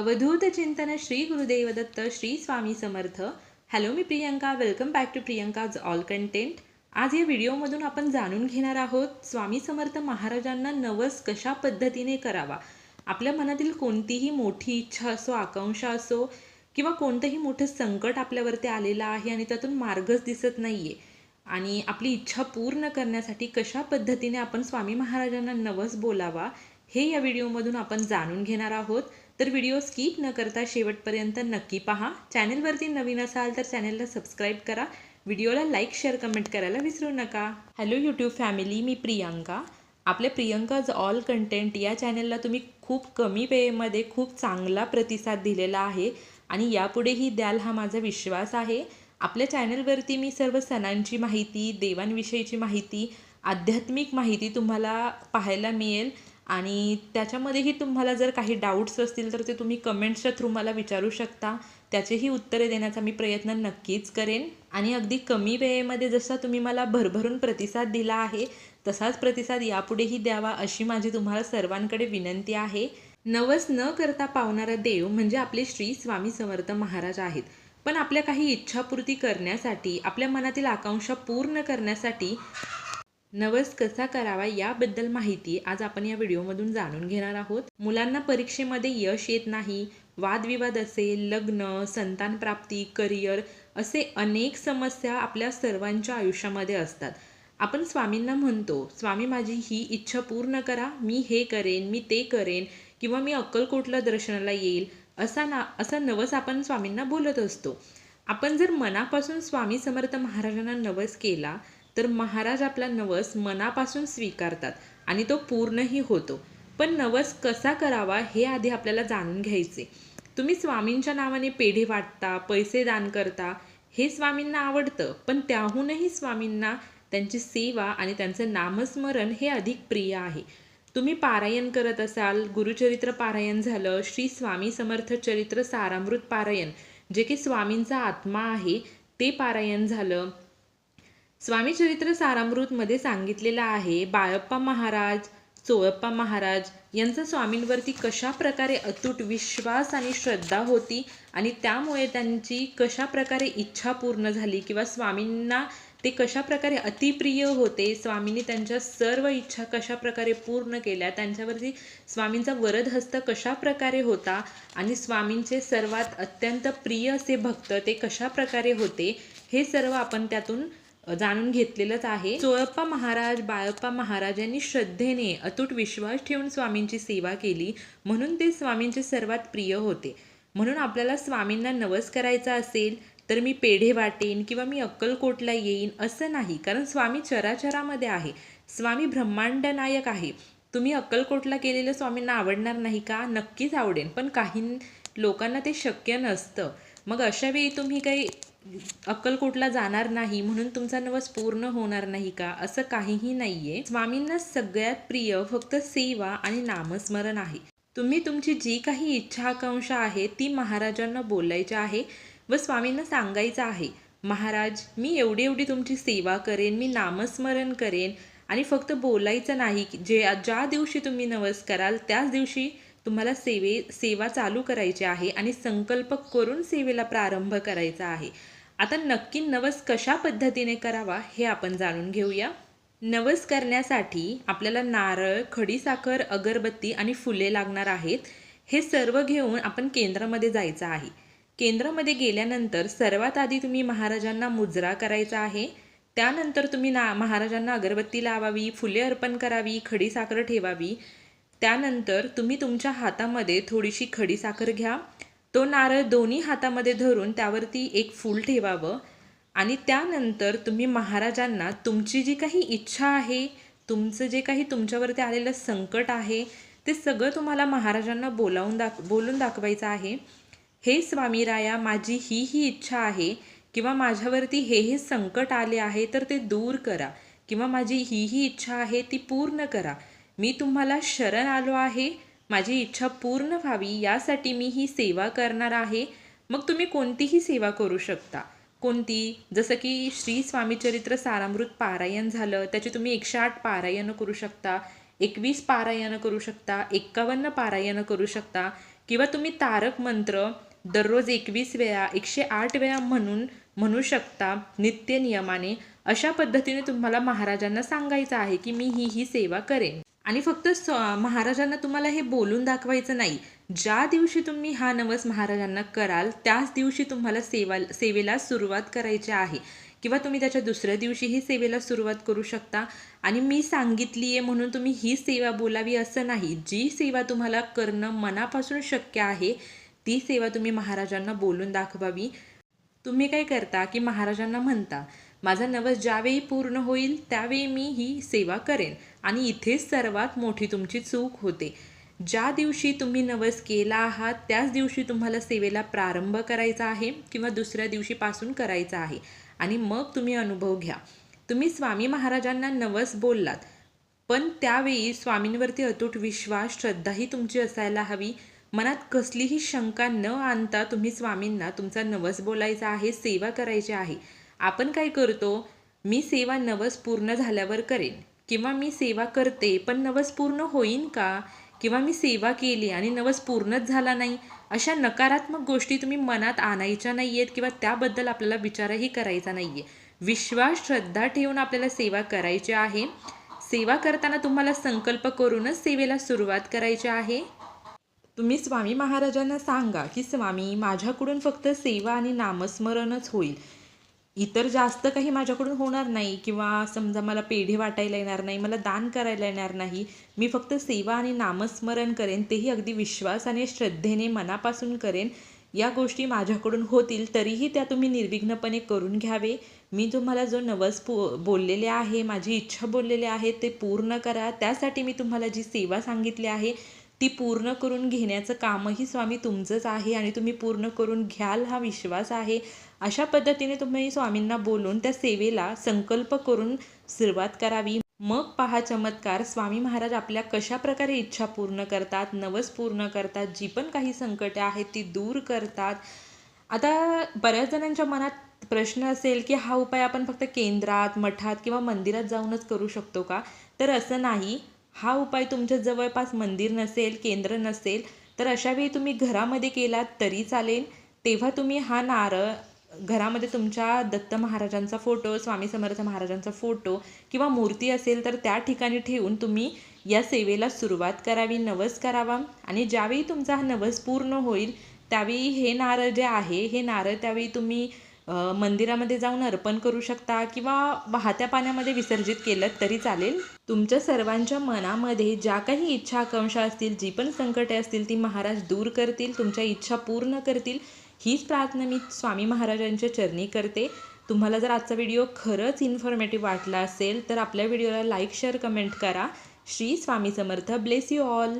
अवधूत चिंतन Shri Gurudev Datta Shri Swami Samarth. Hello me Priyanka. Welcome back to Priyanka's all content आज या व्हिडिओमधून आपण जाणून घेणार आहोत स्वामी समर्थ महाराजांना नवस कशा पद्धतीने करावा? आपल्या मनातील कोणतीही मोठी इच्छा असो आकांक्षा असो किंवा कोणतंही मोठं संकट आपल्यावरती आलेलं आहे आणि त्यातून मार्गच दिसत नाही आहे आणि आपली इच्छा पूर्ण करण्यासाठी कशा पद्धतीने आपण स्वामी महाराजांना नवस बोलावा हे या व्हिडिओमधून आपण जाणून घेणार आहोत. तर व्हिडिओ स्किप न करता शेवटपर्यंत नक्की पहा. चॅनलवरती नवीन असाल तर चॅनलला सबस्क्राईब करा. व्हिडिओला लाईक शेअर कमेंट करायला विसरू नका. हॅलो यूट्यूब फॅमिली मी प्रियांका. आपल्या प्रियंकाज ऑल कंटेंट या चॅनलला तुम्ही खूप कमी वेळेमध्ये खूप चांगला प्रतिसाद दिलेला आहे आणि यापुढेही द्याल हा माझा विश्वास आहे. आपल्या चॅनलवरती मी सर्व सणांची माहिती देवांविषयीची माहिती आध्यात्मिक माहिती तुम्हाला पाहायला मिळेल. आणि त्याच्यामध्येही तुम्हाला जर काही डाऊट्स असतील तर ते तुम्ही कमेंट्सच्या थ्रू मला विचारू शकता. त्याचेही उत्तरे देण्याचा मी प्रयत्न नक्कीच करेन. आणि अगदी कमी वेळेमध्ये जसा तुम्ही मला भरभरून प्रतिसाद दिला आहे तसाच प्रतिसाद यापुढेही द्यावा अशी माझी तुम्हाला सर्वांकडे विनंती आहे. नवस न करता पावणारा देव म्हणजे आपले श्री स्वामी समर्थ महाराज आहेत. पण आपल्या काही इच्छापूर्ती करण्यासाठी आपल्या मनातील आकांक्षा पूर्ण करण्यासाठी नवस कसा करावा याबद्दल माहिती आज आपण या व्हिडिओमधून जाणून घेणार आहोत. मुलांना परीक्षेमध्ये यश येत नाही वादविवाद असेल लग्न संतान प्राप्ती करिअर असे अनेक समस्या आपल्या सर्वांच्या आयुष्यामध्ये असतात. आपण स्वामींना म्हणतो स्वामी माझी ही इच्छा पूर्ण करा मी हे करेन मी ते करेन किंवा मी अक्कलकोटला दर्शनाला येईल असा ना असा नवस आपण स्वामींना बोलत असतो. आपण जर मनापासून स्वामी समर्थ महाराजांना नवस केला तर महाराज आपला नवस मनापासून स्वीकारतात आणि तो पूर्णही होतो. पण नवस कसा करावा हे आधी आपल्याला जाणून घ्यायचे. तुम्ही स्वामींच्या नावाने पेढे वाटता पैसे दान करता हे स्वामींना आवडतं. पण त्याहूनही स्वामींना त्यांची सेवा आणि त्यांचं नामस्मरण हे अधिक प्रिय आहे. तुम्ही पारायण करत असाल गुरुचरित्र पारायण झालं श्री स्वामी समर्थ चरित्र सारामृत पारायण जे की स्वामींचा आत्मा आहे ते पारायण झालं स्वामी चरित्र सारामृतमध्ये सांगितलेलं आहे बाळप्पा महाराज चोळप्पा महाराज यांचा स्वामींवरती कशा प्रकारे अतूट विश्वास आणि श्रद्धा होती आणि त्यामुळे त्यांची कशा प्रकारे इच्छा पूर्ण झाली किंवा स्वामींना ते कशा प्रकारे अतिप्रिय होते स्वामींनी त्यांच्या सर्व इच्छा कशा प्रकारे पूर्ण केल्या त्यांच्यावरती स्वामींचा वरद हस्त कशा प्रकारे होता आणि स्वामींचे सर्वात अत्यंत प्रिय असे भक्त ते कशा प्रकारे होते हे सर्व आपण त्यातून जाणून घेतलेलंच आहे. चोळप्पा महाराज बाळप्पा महाराज यांनी श्रद्धेने अतूट विश्वास ठेवून स्वामींची सेवा केली. म्हणून ते स्वामींचे सर्वात प्रिय होते. म्हणून आपल्याला स्वामींना नवस करायचा असेल तर मी पेढे वाटेन किंवा मी अक्कलकोटला येईन असं नाही कारण स्वामी चराचरामध्ये आहे. स्वामी ब्रह्मांड नायक आहे. तुम्ही अक्कलकोटला केलेलं स्वामींना आवडणार नाही का? नक्कीच आवडेन पण काही लोकांना ते शक्य नसतं. मग अशावेळी तुम्ही काही अक्कलकोटला जाणार नाही म्हणून तुमचा नवस पूर्ण होणार नाही का? असं काहीही नाहीये. स्वामींना सगळ्यात प्रिय फक्त सेवा आणि नामस्मरण आहे. तुम्ही तुमची जी काही इच्छा आकांक्षा आहे ती महाराजांना बोलायची आहे व स्वामींना सांगायचं आहे. महाराज मी एवढी एवढी तुमची सेवा करेन मी नामस्मरण करेन आणि फक्त बोलायचं नाही जे ज्या दिवशी तुम्ही नवस कराल त्याच दिवशी तुम्हाला सेवे सेवा चालू करायची आहे आणि संकल्प करून सेवेला प्रारंभ करायचा आहे. आता नक्की नवस कशा पद्धतीने करावा हे आपण जाणून घेऊया. नवस करण्यासाठी आपल्याला नारळ खडीसाखर अगरबत्ती आणि फुले लागणार आहेत. हे सर्व घेऊन आपण केंद्रामध्ये जायचं आहे. केंद्रामध्ये गेल्यानंतर सर्वात आधी तुम्ही महाराजांना मुजरा करायचा आहे. त्यानंतर तुम्ही ना महाराजांना अगरबत्ती लावावी फुले अर्पण करावी खडीसाखर ठेवावी. त्यानंतर तुम्ही तुमच्या हातामध्ये थोडीशी खडीसाखर घ्या. तो नारळ दोन्ही हातामध्ये धरून त्यावरती एक फूल ठेवावं. आणि त्यानंतर तुम्ही महाराजांना तुमची जी काही इच्छा आहे तुमचं जे काही तुमच्यावरती आलेलं संकट आहे ते सगळं तुम्हाला महाराजांना बोलावून दाख बोलून दाखवायचं आहे. हे स्वामी राया माझी ही ही इच्छा आहे किंवा माझ्यावरती हे हे संकट आले आहे तर ते दूर करा. किंवा माझी ही ही इच्छा आहे ती पूर्ण करा. मी तुम्हाला शरण आलो आहे. माझी इच्छा पूर्ण व्हावी यासाठी मी ही सेवा करणार आहे. मग तुम्ही कोणतीही सेवा करू शकता. कोणती? जसं की श्री स्वामीचरित्र सारामृत पारायण झालं त्याचे तुम्ही एकशे आठ पारायण करू शकता एकवीस पारायण करू शकता एक्कावन्न पारायणं करू शकता किंवा तुम्ही तारक मंत्र दररोज एकवीस वेळा एकशे आठ वेळा म्हणून म्हणू शकता नित्य नियमाने. अशा पद्धतीने तुम्हाला महाराजांना सांगायचं आहे की मी ही ही सेवा करेन. आणि फक्त स महाराजांना तुम्हाला हे बोलून दाखवायचं नाही. ज्या दिवशी तुम्ही हा नवस महाराजांना कराल त्याच दिवशी तुम्हाला सेवा सेवेला सुरुवात करायची आहे. किंवा तुम्ही त्याच्या दुसऱ्या दिवशीही सेवेला सुरुवात करू शकता. आणि मी सांगितली आहे म्हणून तुम्ही ही सेवा बोलावी असं नाही. जी सेवा तुम्हाला करणं मनापासून शक्य आहे ती सेवा तुम्ही महाराजांना बोलून दाखवावी. तुम्ही काय करता की महाराजांना म्हणता माझा नवस ज्यावेळी पूर्ण होईल त्यावेळी मी ही सेवा करेन. आणि इथेच सर्वात मोठी तुमची चूक होते. ज्या दिवशी तुम्ही नवस केला आहात त्याच दिवशी तुम्हाला सेवेला प्रारंभ करायचा आहे किंवा दुसऱ्या दिवशीपासून करायचा आहे. आणि मग तुम्ही अनुभव घ्या. तुम्ही स्वामी महाराजांना नवस बोललात. पण त्यावेळी स्वामींवरती अतूट विश्वास श्रद्धाही तुमची असायला हवी. मनात कसलीही शंका न आणता तुम्ही स्वामींना तुमचा नवस बोलायचा आहे सेवा करायची आहे. आपण काय करतो? मी सेवा नवस पूर्ण झाल्यावर करेन. किंवा मी सेवा करते पण नवस पूर्ण होईन का? किंवा मी सेवा केली आणि नवस पूर्णच झाला नाही? अशा नकारात्मक गोष्टी तुम्ही मनात आणायच्या नाही आहेत किंवा त्याबद्दल आपल्याला विचारही करायचा नाही आहे विश्वास श्रद्धा ठेवून आपल्याला सेवा करायची आहे. सेवा करताना तुम्हाला संकल्प करूनच सेवेला सुरुवात करायची आहे. तुम्ही स्वामी महाराजांना सांगा की स्वामी माझ्याकडून फक्त सेवा आणि नामस्मरणच होईल. इतर जास्त काही माझ्याकडून होणार नाही किंवा समजा मला पेढे वाटायला येणार नाही मला दान करायला येणार नाही मी फक्त सेवा आणि नामस्मरण करेन तेही अगदी विश्वास आणि श्रद्धेने मनापासून करेन. या गोष्टी माझ्याकडून होतील तरीही त्या तुम्ही निर्विघ्नपणे करून घ्यावे. मी तुम्हाला जो नवस पो बोललेले आहे माझी इच्छा बोललेली आहे ते पूर्ण करा. त्यासाठी मी तुम्हाला जी सेवा सांगितली आहे ती पूर्ण करून घेण्याचं कामही स्वामी तुमचंच आहे आणि तुम्ही पूर्ण करून घ्याल हा विश्वास आहे. अशा पद्धतीने तुम्ही स्वामींना बोलून त्या सेवेला संकल्प करून सुरुवात करावी. मग पहा चमत्कार स्वामी महाराज आपल्या कशा प्रकारे इच्छा पूर्ण करतात नवस पूर्ण करतात जी पण काही संकटे आहेत ती दूर करतात. आता बऱ्याच जणांच्या मनात प्रश्न असेल की हा उपाय आपण फक्त केंद्रात मठात किंवा मंदिरात जाऊनच करू शकतो का? तर असं नाही. हा उपाय तुमच्या जवळपास मंदिर नसेल केंद्र नसेल तर अशावेळी तुम्ही घरामध्ये केलात तरी चालेल. तेव्हा तुम्ही हा नारळ घरामध्ये तुमच्या दत्त महाराजांचा फोटो स्वामी समर्थ महाराजांचा फोटो किंवा मूर्ती असेल तर त्या ठिकाणी ठेवून तुम्ही या सेवेला सुरुवात करावी नवस करावा. आणि ज्यावेळी तुमचा हा नवस पूर्ण होईल त्यावेळी हे नारळ जे आहे हे नारळ त्यावेळी तुम्ही मंदिरामध्ये जाऊन अर्पण करू शकता किंवा वाहत्या पाण्यामध्ये विसर्जित केलं तरी चालेल. तुमच्या सर्वांच्या मनामध्ये ज्या काही इच्छा आकांक्षा असतील जी पण संकटे असतील ती महाराज दूर करतील तुमच्या इच्छा पूर्ण करतील. हीच प्रार्थना मी स्वामी महाराजांच्या चरणी करते. तुम्हाला जर आजचा व्हिडिओ खरंच इन्फॉर्मेटिव्ह वाटला असेल तर आपल्या व्हिडिओला लाईक शेअर कमेंट करा. Shri Swami Samarth. Bless you all